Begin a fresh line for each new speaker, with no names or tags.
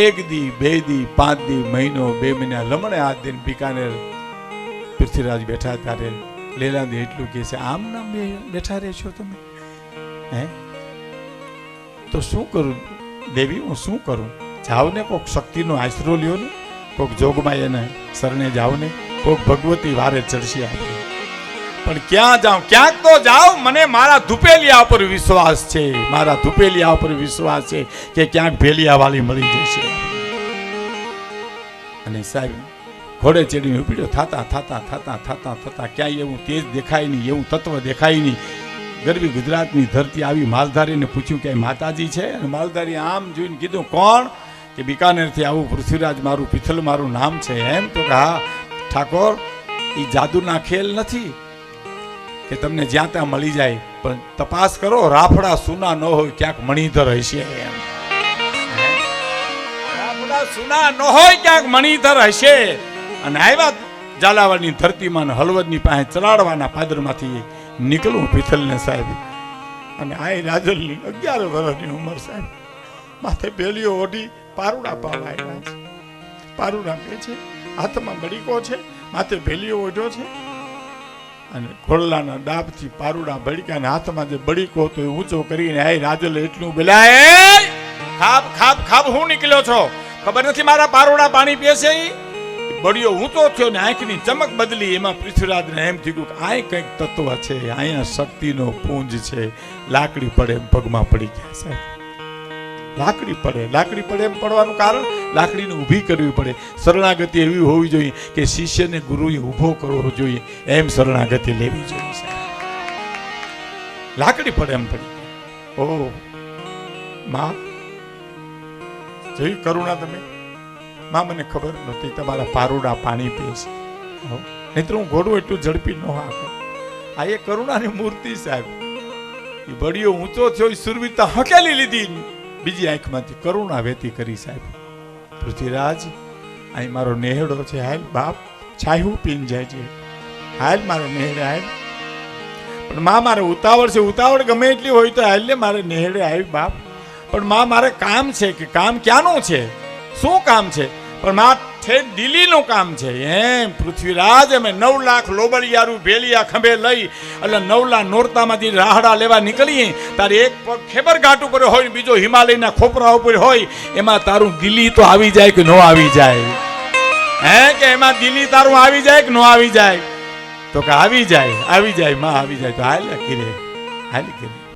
એક દી, બે દી, પાંચ દી, મહિનો, બે મહિના લમણે આ દિન બિકાનેર પૃથ્વીરાજ બેઠા ત્યારે લેલાંદી એટલું કહે છે, આમ નામ બેઠા રહેશો તમે? હે? તો શું કરું? દેવી, હું શું કરું? જાઓ ને કોઈક શક્તિનો આશરો લ્યો ને કોઈક જોગમાં એને શરણે જાઓ ને કોઈક ભગવતી વારે ચડશે આપણે. પણ ક્યાં જાઉં? ક્યાંક તો જાઉં, મને મારા ધુપેલિયા ઉપર વિશ્વાસ છે. મારા ધુપેલિયા ઉપર વિશ્વાસ છે કે ક્યાંક ભેલિયા વાલી મળી જશે. અને સાહેબ, ઘોડે ચડી ઉપડ્યો થાતા થાતા થાતા થાતા, થતા, ક્યાંય એવું તેજ દેખાય નહીં, એવું તત્વ દેખાય નહીં. ગરબી ગુજરાતની ધરતી આવી માલધારીને પૂછ્યું કે માતાજી છે? અને માલધારી આમ જોઈને કીધું, કોણ? કે બિકાનેરથી આવું પૃથ્વીરાજ મારું, પિથલ મારું નામ છે એમ. તો કે, હા, ઠાકોર એ જાદુના ખેલ નથી. કે તમને જ્યાં ત્યાં મળી જાય, પણ તપાસ કરો, રાફડા સુના ન હોય, ક્યાંક મણિધર હશે એમ. સુના ન હોય, ક્યાંક મણિધર હશે. અને આવ્યા ઝાલાવાડની ધરતીમાં હળવદની પાસે ચલાડવાના પાદરમાંથી નીકળું પિથલને સાહેબ. અને આ રાજલની અગિયાર વર્ષની ઉંમર સાહેબ. માથે બેલીઓ ઓઢી પારુડા પાવા આવ્યા છે. પારુડા કે છે, હાથમાં બડીકો છે, માથે ભેલીઓ ઓઢ્યો છે અને ખોરલાના ડાબથી પારુડા ભડકાને હાથમાં જે બળીકો હતો એ ઊંચો કરીને આય રાજલ, એટલું બોલાય, "એ! ખાબ ખાબ ખાબ હું નીકળ્યો છો ખબર નથી મારા પારુડા પાણી પીએ છે ઈ?" બળિયો ઊંચો થયો ને આંખની ચમક બદલી, એમાં પૃથ્વીરાજને એમ થયું કે આ કંઈક તત્વ છે, અહીંયા શક્તિનો પુંજ છે, લાકડી પડે એમ પગમાં પડી ગયા સાહેબ લાકડી પડે. લાકડી પડે એમ પડવાનું કારણ લાકડીને ઊભી કરવી પડે. શરણાગતિ એવી હોવી જોઈએ કે શિષ્યને ગુરુએ ઊભો કરવો જોઈએ. એમ શરણાગતિ લેવી જોઈએ લાકડી પડે એમ પડી ઓ માં જોઈ કરુણા તમે. માં, મને ખબર નહોતી તમારા પારુડા પાણી પીશ નહીતર હું ઘોડું એટલું ઝડપી ન હાંકું. આ એ કરુણાની મૂર્તિ સાહેબ. એ બળીઓ ઊંચો થયો સુરવીતા હકેલી લીધી. બીજી આંખમાંથી કરુણા વેતી કરી સાહેબ. પૃથ્વીરાજ, અહીં મારો નેહડો છે, હાલ બાપ, છાયું પીન જાય છે. હાલ મારો નેહડે હાલ. પણ માં મારે ઉતાવળ છે, ઉતાવળ ગમે એટલી હોય તો હાલ ને મારે નેહડે આવી બાપ. પણ માં મારે કામ છે કે કામ ક્યાંનું છે? શું કામ છે? પણ માં ઠેઠ દિલ્હીનું કામ છે, એમ. પૃથ્વીરાજ અમે નવ લાખ લોબડિયારું ભેલિયા ખંભે લઈ એટલે નવલા નોરતામાંથી રાહડા લેવા નીકળીએ. તારે એક પગ ખેબર ઘાટ ઉપર હોય બીજો હિમાલયના ખોપરા ઉપર હોય, એમાં તારું દિલ્હી તો આવી જાય કે ન આવી જાય? હે કે એમાં દિલ્હી તારું આવી જાય કે ન આવી જાય? તો કે આવી જાય આવી જાય, માં આવી જાય. તો હાલ કીરે હાલ કીરે